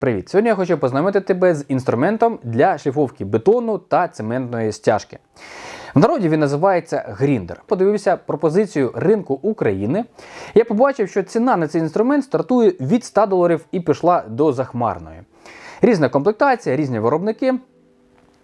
Привіт! Сьогодні я хочу познайомити тебе з інструментом для шліфовки бетону та цементної стяжки. В народі він називається гріндер. Подивився пропозицію ринку України. Я побачив, що ціна на цей інструмент стартує від 100 доларів і пішла до захмарної. Різна комплектація, різні виробники.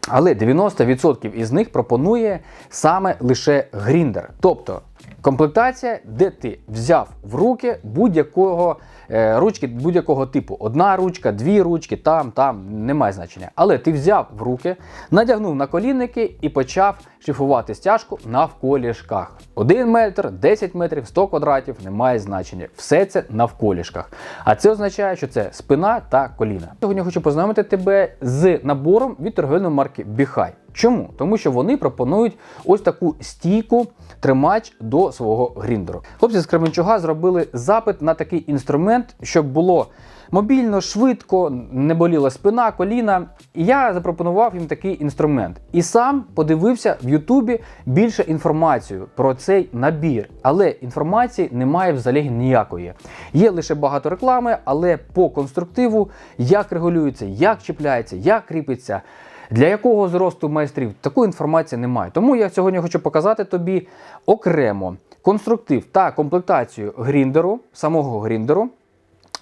Але 90% із них пропонує саме лише гріндер. Тобто комплектація, де ти взяв в руки будь-якого ручки будь-якого типу. Одна ручка, дві ручки, там, там, немає значення. Але ти взяв в руки, надягнув на колінники і почав шліфувати стяжку навколішках. 1 метр, 10 метрів, 100 квадратів немає значення. Все це навколішках. А це означає, що це спина та коліна. Сьогодні хочу познайомити тебе з набором від торговельної марки Біхай. Чому? Тому що вони пропонують ось таку стійку тримач до свого гріндеру. Хлопці з Кременчуга зробили запит на такий інструмент, щоб було мобільно, швидко, не боліла спина, коліна. І я запропонував їм такий інструмент. І сам подивився в Ютубі більше інформацію про цей набір. Але інформації немає взагалі ніякої. Є лише багато реклами, але по конструктиву, як регулюється, як чіпляється, як кріпиться. Для якого зросту майстрів такої інформації немає. Тому я сьогодні хочу показати тобі окремо конструктив та комплектацію гріндеру, самого гріндеру.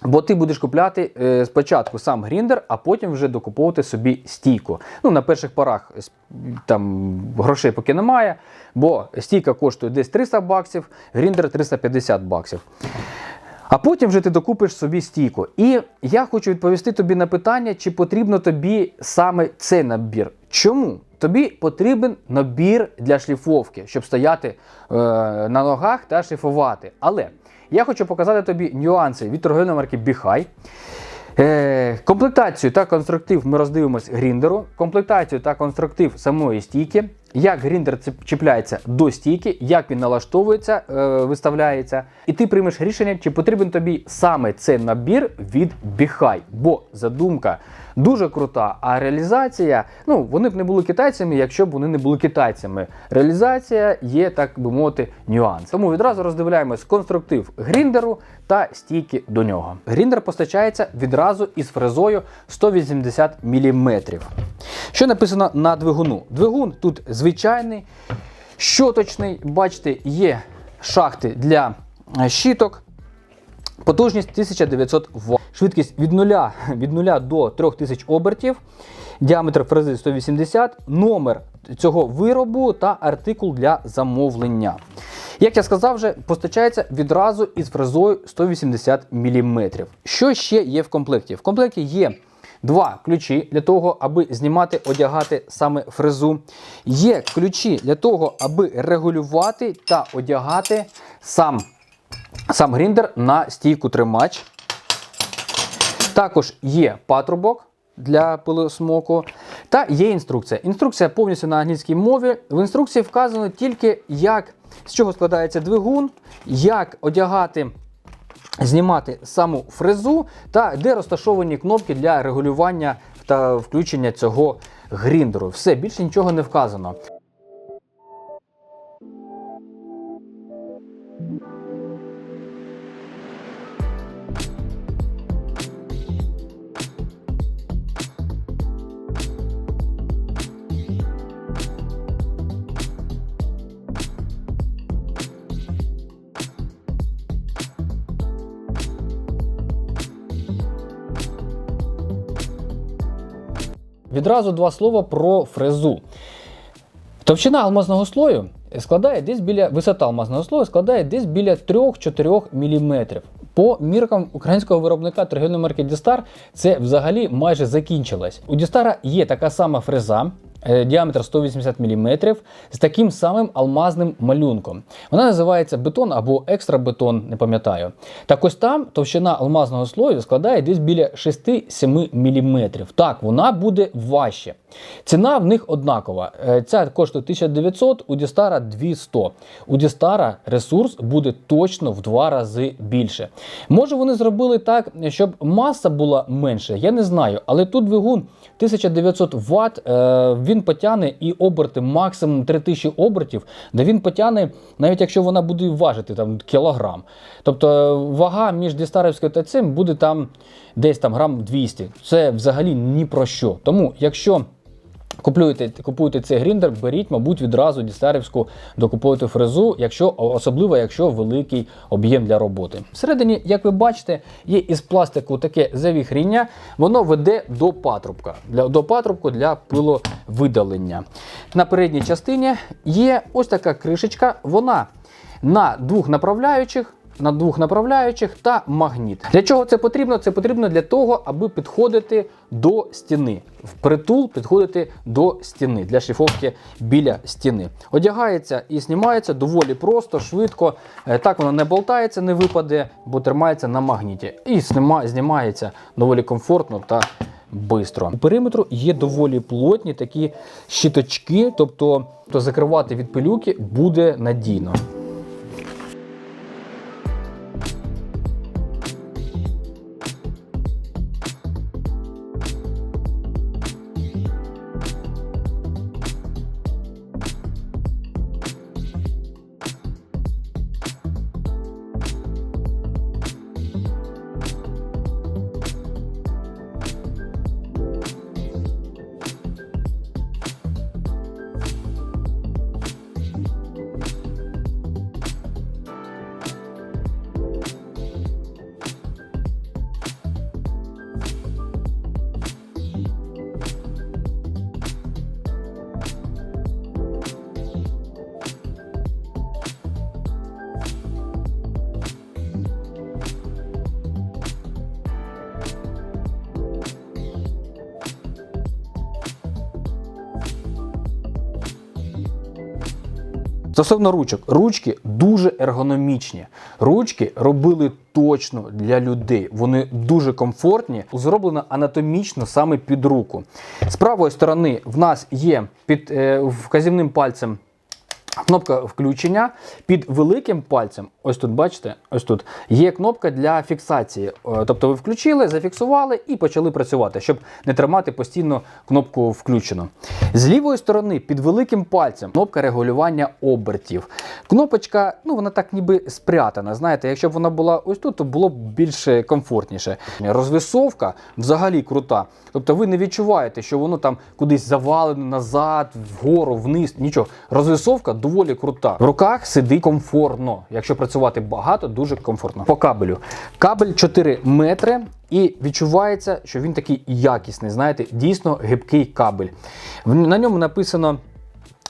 Бо ти будеш купляти е, спочатку сам гріндер, а потім вже докуповувати собі стійку. Ну, на перших порах там грошей поки немає, бо стійка коштує десь 300 баксів, гріндер 350 баксів. А потім вже ти докупиш собі стійку. І я хочу відповісти тобі на питання, чи потрібно тобі саме цей набір. Чому? Тобі потрібен набір для шліфовки, щоб стояти е, на ногах та шліфувати. Але я хочу показати тобі нюанси від торговельної марки Біхай. Е, комплектацію та конструктив ми роздивимось гріндеру, комплектацію та конструктив самої стійки, як гріндер чіпляється до стійки, як він налаштовується, е, виставляється, і ти приймеш рішення, чи потрібен тобі саме цей набір від Біхай. Бо задумка дуже крута, а реалізація, ну вони б не були китайцями, якщо б вони не були китайцями. Реалізація є, так би мовити, нюанс. Тому відразу роздивляємось конструктив гріндеру та стійки до нього. Гріндер постачається відразу із фрезою 180 мм. Що написано на двигуну? Двигун тут звичайний, щоточний. Бачите, є шахти для е, щиток. Потужність 1900 Вт. Швидкість від 0, від 0 до 3000 обертів. Діаметр фрези 180, номер цього виробу та артикул для замовлення. Як я сказав, вже постачається відразу із фрезою 180 мм. Що ще є в комплекті? В комплекті є два ключі для того, аби знімати, одягати саме фрезу. Є ключі для того, аби регулювати та одягати сам сам гріндер на стійку тримач. Також є патрубок для пилосмоку та є інструкція. Інструкція повністю на англійській мові. В інструкції вказано тільки, як, з чого складається двигун, як одягати. Знімати саму фрезу та де розташовані кнопки для регулювання та включення цього гріндеру. Все, більше нічого не вказано. Відразу два слова про фрезу. Товщина алмазного слою складає десь біля висота алмазного слою складає десь біля 3-4 мм. По міркам українського виробника торгівної марки Дістар це взагалі майже закінчилось. У Дістара є така сама фреза. Е, Діаметр 180 мм з таким самим алмазним малюнком. Вона називається бетон або екстрабетон, не пам'ятаю. Так ось там товщина алмазного слою складає десь біля 6-7 мм. Так, вона буде важче. Ціна в них однакова. Е, Ця коштує 1900, у Дістара 200. У Дістара ресурс буде точно в два рази більше. Може вони зробили так, щоб маса була менше, я не знаю. Але тут двигун 1900 Вт, е, він потягне і оберти максимум 3000 обертів, де він потягне, навіть якщо вона буде важити там кілограм. Тобто вага між Дістарівською та цим буде там десь там грам 200. Це взагалі ні про що. Тому, якщо Купуєте, купуєте цей гріндер, беріть, мабуть, відразу дістарівську докупуєте фрезу, якщо, особливо якщо великий об'єм для роботи. Всередині, як ви бачите, є із пластику таке завіхріння, воно веде до патрубка, для, до патрубку для пиловидалення. На передній частині є ось така кришечка, вона на двох направляючих на двох направляючих та магніт. Для чого це потрібно? Це потрібно для того, аби підходити до стіни. Впритул підходити до стіни для шліфовки біля стіни. Одягається і знімається доволі просто, швидко. Е, Так воно не болтається, не випаде, бо тримається на магніті. І знімається доволі комфортно та Бистро. У периметру є доволі плотні такі щиточки, тобто то закривати від пилюки буде надійно. Стосовно ручок, ручки дуже ергономічні. Ручки робили точно для людей. Вони дуже комфортні, зроблено анатомічно саме під руку. З правої сторони в нас є під е, вказівним пальцем. Кнопка включення під великим пальцем, ось тут бачите, ось тут є кнопка для фіксації. Е, Тобто ви включили, зафіксували і почали працювати, щоб не тримати постійно кнопку включено. З лівої сторони під великим пальцем кнопка регулювання обертів. Кнопочка, ну вона так ніби спрятана. Знаєте, якщо б вона була ось тут, то було б більш комфортніше. Розвісовка взагалі крута. Тобто ви не відчуваєте, що воно там кудись завалене назад, вгору, вниз. Нічого. Розвісовка доволі крута. В руках сидить комфортно. Якщо працювати багато, дуже комфортно. По кабелю. Кабель 4 метри. І відчувається, що він такий якісний, знаєте, дійсно гибкий кабель. На ньому написано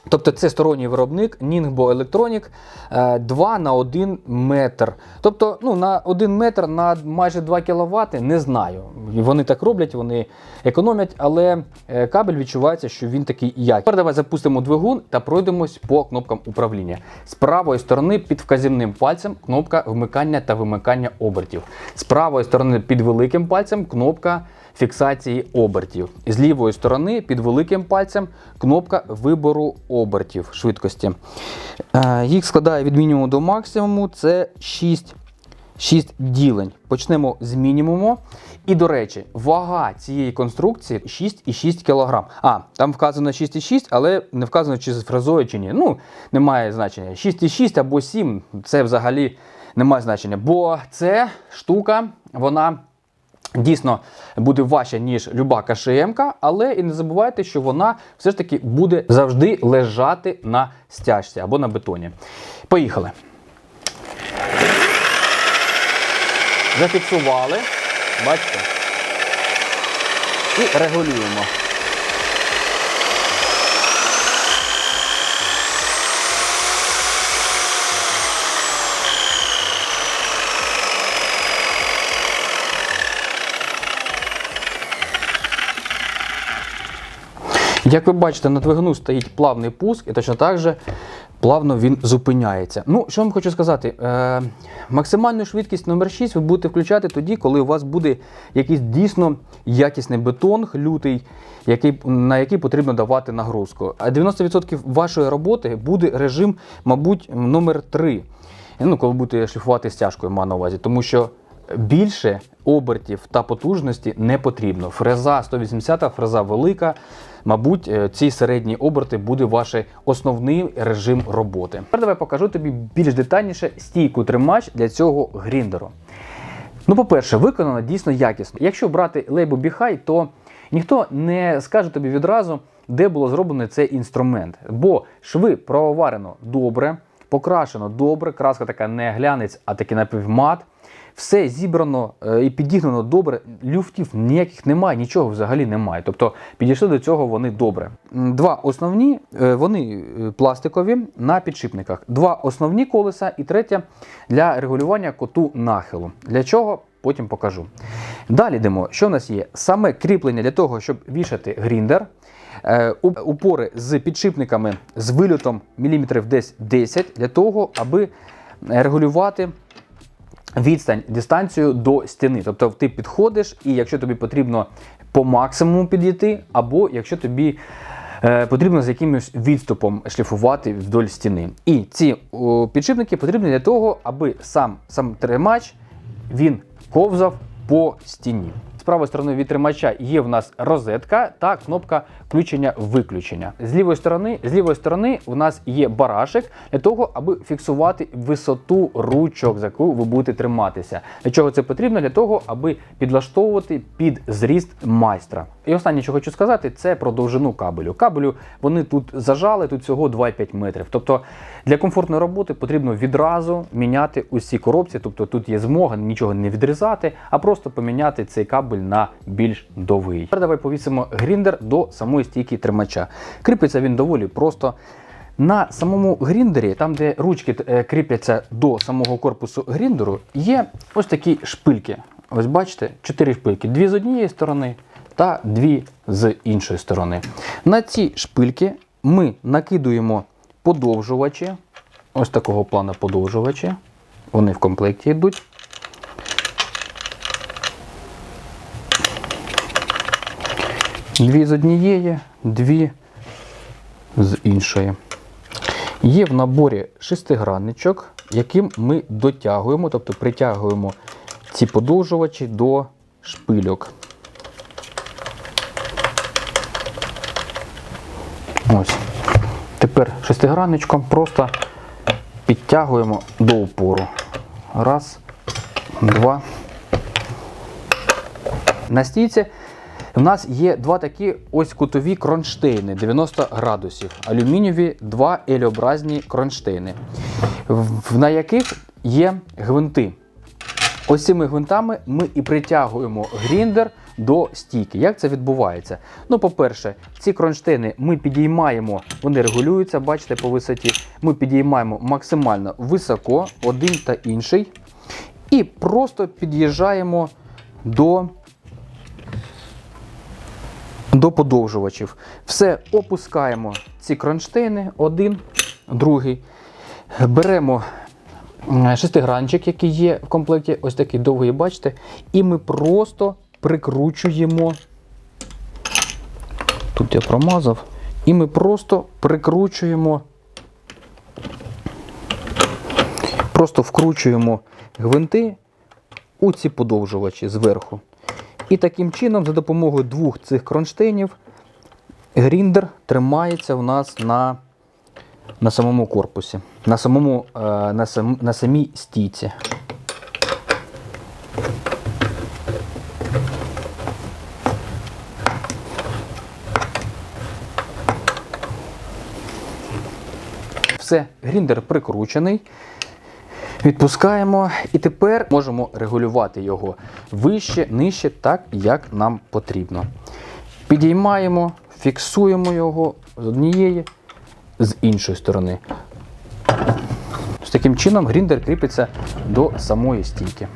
Тобто це сторонній виробник Ningbo Electronic е, 2 на 1 метр. Тобто ну, на 1 метр на майже 2 кВт не знаю. Вони так роблять, вони економять, але е, кабель відчувається, що він такий якісний. Тепер давай запустимо двигун та пройдемось по кнопкам управління. З правої сторони під вказівним пальцем кнопка вмикання та вимикання обертів. З правої сторони під великим пальцем кнопка фіксації обертів. З лівої сторони під великим пальцем кнопка вибору обертів швидкості. Е, Їх складає від мінімуму до максимуму. Це 6, 6 ділень. Почнемо з мінімуму. І, до речі, вага цієї конструкції 6,6 кг. А, там вказано 6,6, але не вказано, чи з фрезою, чи ні. Ну, немає значення. 6,6 або 7 це взагалі немає значення. Бо це штука, вона. Дійсно буде важче, ніж люба КШМ, але і не забувайте, що вона все ж таки буде завжди лежати на стяжці або на бетоні. Поїхали. Зафіксували. Бачите? І регулюємо. Як ви бачите, на двигуну стоїть плавний пуск, і точно так же плавно він зупиняється. Ну, що вам хочу сказати, е, максимальну швидкість номер 6 ви будете включати тоді, коли у вас буде якийсь дійсно якісний бетон, лютий, який, на який потрібно давати нагрузку. А 90% вашої роботи буде режим, мабуть, номер 3. Ну, коли будете шліфувати стяжкою, маю на увазі, тому що більше обертів та потужності не потрібно. Фреза 180, фреза велика. Мабуть, е, ці середні оберти буде ваш основний режим роботи. Тепер давай покажу тобі більш детальніше стійку тримач для цього гріндеру. Ну, по-перше, виконано дійсно якісно. Якщо брати лейбу Біхай, то ніхто не скаже тобі відразу, де було зроблено цей інструмент. Бо шви проварено добре, покрашено добре, краска така не глянець, а такий напівмат. Все зібрано е, і підігнано добре, люфтів ніяких немає, нічого взагалі немає. Тобто підійшли до цього вони добре. Два основні, е, вони е, пластикові на підшипниках. Два основні колеса і третє для регулювання коту нахилу. Для чого? Потім покажу. Далі йдемо. Що в нас є? Саме кріплення для того, щоб вішати гріндер. Упори з підшипниками з вильотом міліметрів десь 10 для того, аби регулювати відстань, дистанцію до стіни. Тобто ти підходиш, і якщо тобі потрібно по максимуму підійти, або якщо тобі е, потрібно з якимось відступом шліфувати вдоль стіни. І ці о, підшипники потрібні для того, аби сам, сам тримач він ковзав по стіні. Правої сторони від тримача є в нас розетка та кнопка включення-виключення. З лівої сторони, з лівої сторони у нас є барашек для того, аби фіксувати висоту ручок, за яку ви будете триматися. Для чого це потрібно? Для того, аби підлаштовувати під зріст майстра. І останнє, що хочу сказати, це про довжину кабелю. Кабелю вони тут зажали, тут всього 2,5 метрів. Тобто для комфортної роботи потрібно відразу міняти усі коробці. Тобто тут є змога нічого не відрізати, а просто поміняти цей кабель на більш довгий. Тепер давай повісимо гріндер до самої стійки тримача. Кріпиться він доволі просто. На самому гріндері, там де ручки е, кріпляться до самого корпусу гріндеру, є ось такі шпильки. Ось бачите, чотири шпильки. Дві з однієї сторони та дві з іншої сторони. На ці шпильки ми накидуємо подовжувачі, ось такого плану подовжувачі. Вони в комплекті йдуть. Дві з однієї, дві з іншої. Є в наборі шестигранничок, яким ми дотягуємо, тобто притягуємо ці подовжувачі до шпильок. Ось. Тепер шестигранничком просто підтягуємо до упору. Раз, два. На стійці в нас є два такі ось кутові кронштейни 90 градусів. Алюмінієві два елеобразні кронштейни, на яких є гвинти. Ось цими гвинтами ми і притягуємо гріндер до стійки. Як це відбувається? Ну, по-перше, ці кронштейни ми підіймаємо, вони регулюються, бачите, по висоті. Ми підіймаємо максимально високо, один та інший, і просто під'їжджаємо до, до подовжувачів. Все опускаємо ці кронштейни, один, другий. Беремо шестигранчик, який є в комплекті, ось такий довгий, бачите, і ми просто прикручуємо. Тут я промазав, і ми просто прикручуємо, просто вкручуємо гвинти у ці подовжувачі зверху. І таким чином, за допомогою двох цих кронштейнів, гріндер тримається у нас на на самому корпусі, на самому е, на, сам, на самій стійці. Все, гріндер прикручений. Відпускаємо і тепер можемо регулювати його вище, нижче, так як нам потрібно. Підіймаємо, фіксуємо його з однієї з іншої сторони. З таким чином гріндер кріпиться до самої стійки.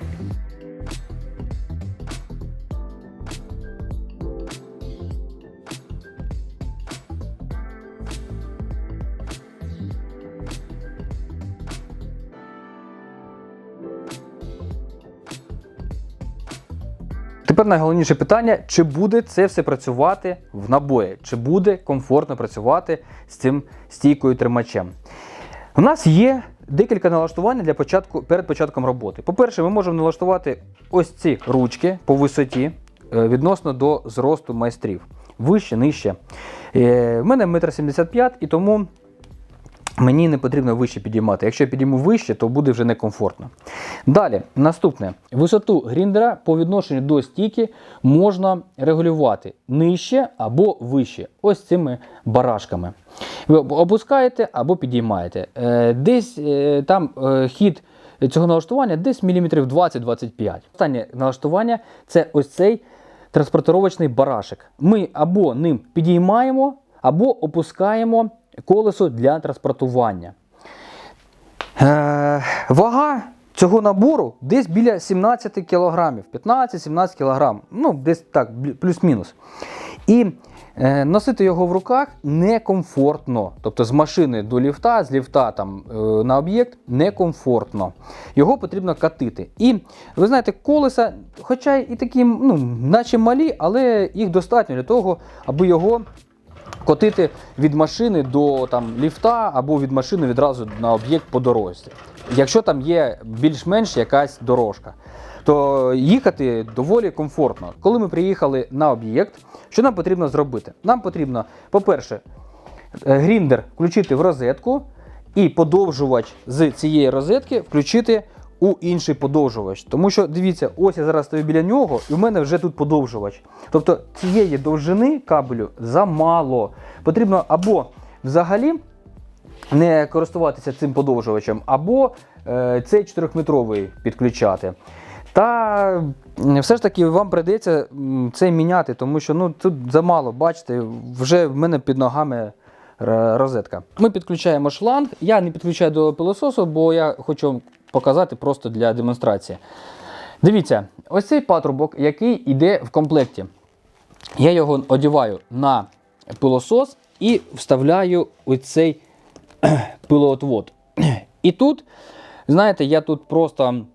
Найголовніше питання: чи буде це все працювати в набої? Чи буде комфортно працювати з цим стійкою тримачем? У нас є декілька налаштувань для початку, перед початком роботи. По-перше, ми можемо налаштувати ось ці ручки по висоті, е, відносно до зросту майстрів. Вище, нижче. Е, В мене 1,75 м і тому мені не потрібно вище підіймати. Якщо я підійму вище, то буде вже некомфортно. Далі, наступне. Висоту гріндера по відношенню до стійки можна регулювати нижче або вище. Ось цими барашками. Ви опускаєте або підіймаєте. Е, Десь е, там е, хід цього налаштування десь міліметрів 20-25. Останнє налаштування це ось цей транспортировочний барашек. Ми або ним підіймаємо, або опускаємо колесо для транспортування. Е, вага цього набору десь біля 17 кг, 15-17 кг, ну десь так, плюс-мінус. І е, носити його в руках некомфортно. Тобто з машини до ліфта, з ліфта там, е, на об'єкт некомфортно. Його потрібно катити. І ви знаєте, колеса, хоча і такі, ну, наче малі, але їх достатньо для того, аби його котити від машини до там, ліфта або від машини відразу на об'єкт по дорозі. Якщо там є більш-менш якась дорожка, то їхати доволі комфортно. Коли ми приїхали на об'єкт, що нам потрібно зробити? Нам потрібно, по-перше, е, гріндер включити в розетку і подовжувач з цієї розетки включити у інший подовжувач. Тому що дивіться, ось я зараз стою біля нього, і в мене вже тут подовжувач. Тобто цієї довжини кабелю замало. Потрібно або взагалі не користуватися цим подовжувачем, або е, цей 4-метровий підключати. Та все ж таки вам прийдеться це міняти, тому що ну, тут замало, бачите, вже в мене під ногами розетка. Ми підключаємо шланг. Я не підключаю до пилососу, бо я хочу показати просто для демонстрації. Дивіться, ось цей патрубок, який йде в комплекті. Я його одіваю на пилосос і вставляю оцей цей пилоотвод. І тут, знаєте, я тут просто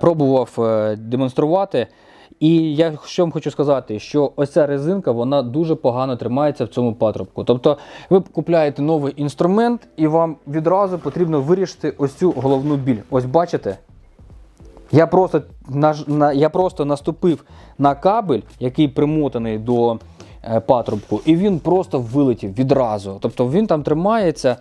пробував е, демонструвати. І я що вам хочу сказати, що ось ця резинка вона дуже погано тримається в цьому патрубку. Тобто ви купляєте новий інструмент, і вам відразу потрібно вирішити ось цю головну біль. Ось бачите? Я просто, я просто наступив на кабель, який примотаний до е, патрубку, і він просто вилетів відразу. Тобто він там тримається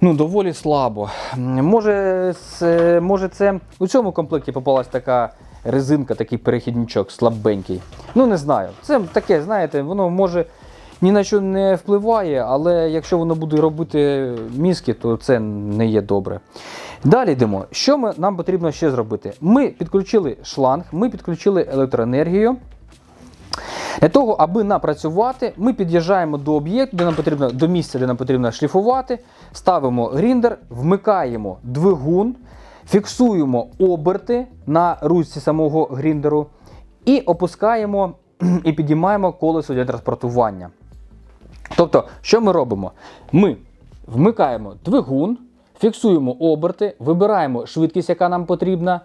ну, доволі слабо. Може, це, може це у цьому комплекті попалась така резинка, такий перехідничок слабенький. Ну, не знаю. Це таке, знаєте, воно може ні на що не впливає, але якщо воно буде робити мізки, то це не є добре. Далі йдемо. Що ми, нам потрібно ще зробити? Ми підключили шланг, ми підключили електроенергію. Для того, аби напрацювати, ми під'їжджаємо до об'єкту, де нам потрібно, до місця, де нам потрібно шліфувати, ставимо гріндер, вмикаємо двигун, фіксуємо оберти на ручці самого гріндеру і опускаємо і підіймаємо колесо для транспортування. Тобто, що ми робимо? Ми вмикаємо двигун, фіксуємо оберти, вибираємо швидкість, яка нам потрібна.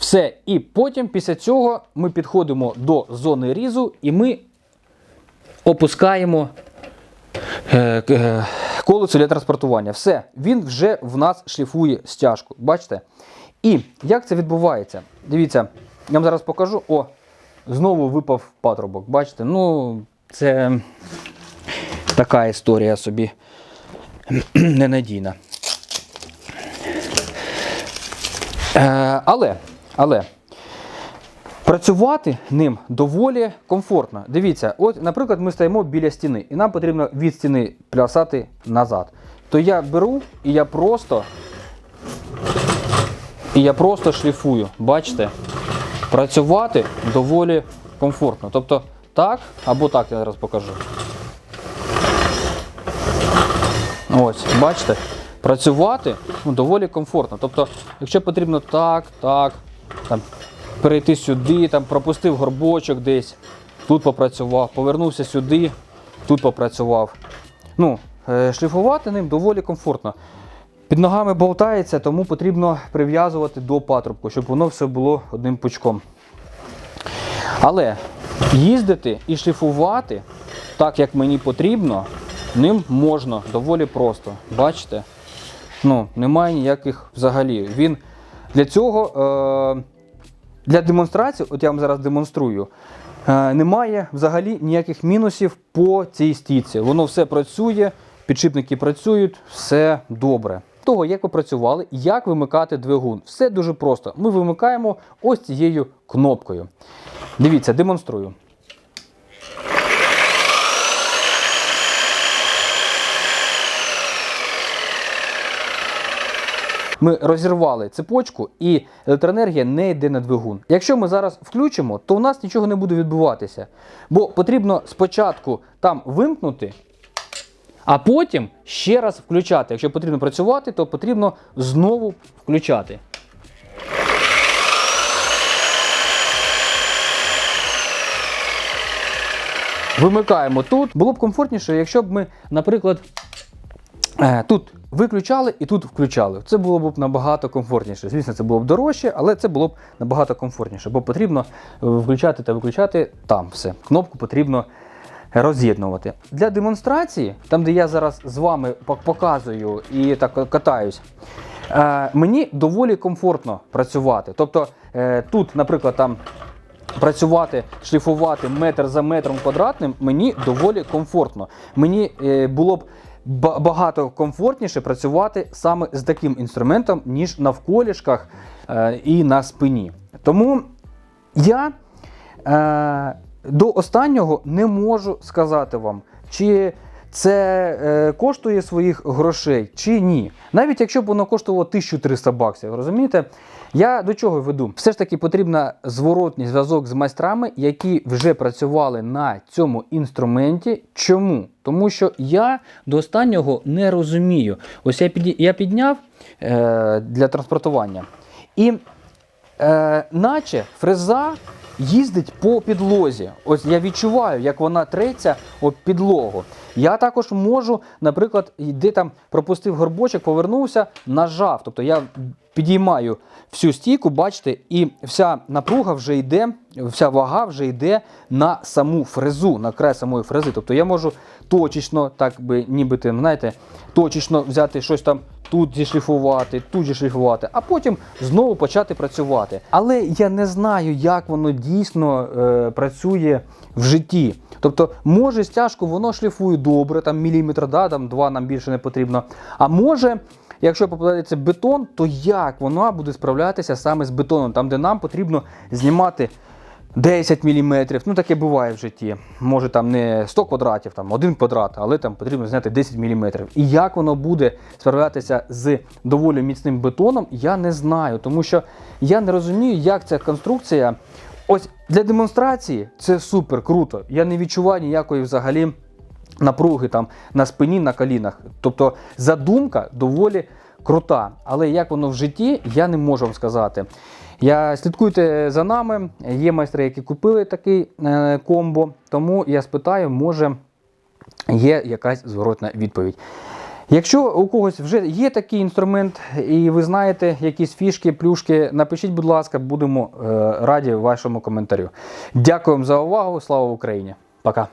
Все. І потім після цього ми підходимо до зони різу і ми опускаємо е, е, колесо для транспортування. Все, він вже в нас шліфує стяжку. Бачите? І як це відбувається? Дивіться, я вам зараз покажу. О, знову випав патрубок. Бачите? Ну, це така історія собі ненадійна. Е, але, але працювати ним доволі комфортно. Дивіться, от, наприклад, ми стоїмо біля стіни, і нам потрібно від стіни плясати назад. То я беру і я просто. І я просто шліфую. Бачите? Працювати доволі комфортно. Тобто так або так я зараз покажу. Ось, бачите, працювати ну, доволі комфортно. Тобто, якщо потрібно так, так, там, перейти сюди, там, пропустив горбочок десь, тут попрацював, повернувся сюди, тут попрацював. Ну, е, шліфувати ним доволі комфортно. Під ногами болтається, тому потрібно прив'язувати до патрубку, щоб воно все було одним пучком. Але їздити і шліфувати так, як мені потрібно, ним можна доволі просто. Бачите? Ну, немає ніяких взагалі. Він для цього е, для демонстрації, от я вам зараз демонструю, е, немає взагалі ніяких мінусів по цій стійці. Воно все працює, підшипники працюють, все добре. Того, як ви працювали, як вимикати двигун. Все дуже просто. Ми вимикаємо ось цією кнопкою. Дивіться, демонструю. Ми розірвали цепочку і електроенергія не йде на двигун. Якщо ми зараз включимо, то у нас нічого не буде відбуватися. Бо потрібно спочатку там вимкнути, а потім ще раз включати. Якщо потрібно працювати, то потрібно знову включати. Вимикаємо тут. Було б комфортніше, якщо б ми, наприклад, Тут виключали і тут включали. Це було б набагато комфортніше. Звісно, це було б дорожче, але це було б набагато комфортніше, бо потрібно е, включати та виключати там все. Кнопку потрібно роз'єднувати. Для демонстрації, там де я зараз з вами показую і так катаюсь, е, мені доволі комфортно працювати. Тобто е, тут, наприклад, там працювати, шліфувати метр за метром квадратним мені доволі комфортно. Мені е, було б багато комфортніше працювати саме з таким інструментом, ніж на вколішках е, і на спині. Тому я е, до останнього не можу сказати вам, чи це е, коштує своїх грошей, чи ні. Навіть якщо б воно коштувало 1300 баксів, розумієте? Я до чого веду? Все ж таки потрібна зворотній зв'язок з майстрами, які вже працювали на цьому інструменті. Чому? Тому що я до останнього не розумію. Ось я підняв е, для транспортування. І е, наче фреза їздить по підлозі. Ось я відчуваю, як вона треться об підлогу. Я також можу, наприклад, йди там пропустив горбочок, повернувся, нажав. Тобто я підіймаю всю стійку, бачите, і вся напруга вже йде, вся вага вже йде на саму фрезу, на край самої фрези. Тобто я можу точечно, так би ніби ти, знаєте, точечно взяти щось там тут зішліфувати, тут зішліфувати, а потім знову почати працювати. Але я не знаю, як воно дійсно е, працює в житті. Тобто, може стяжку воно шліфує добре, там міліметр, да, там два нам більше не потрібно. А може. Якщо попадається бетон, то як вона буде справлятися саме з бетоном, там де нам потрібно знімати 10 мм, ну таке буває в житті. Може там не 100 квадратів, там 1 квадрат, але там потрібно зняти 10 мм. І як воно буде справлятися з доволі міцним бетоном, я не знаю, тому що я не розумію, як ця конструкція. Ось для демонстрації це супер круто. Я не відчуваю ніякої взагалі напруги там на спині, на колінах. Тобто задумка доволі крута. Але як воно в житті, я не можу вам сказати. Я слідкуйте за нами. Є майстри, які купили такий е, комбо, тому я спитаю, може є якась зворотна відповідь. Якщо у когось вже є такий інструмент, і ви знаєте якісь фішки, плюшки, напишіть, будь ласка, будемо е, раді вашому коментарю. Дякую за увагу. Слава Україні! Пока!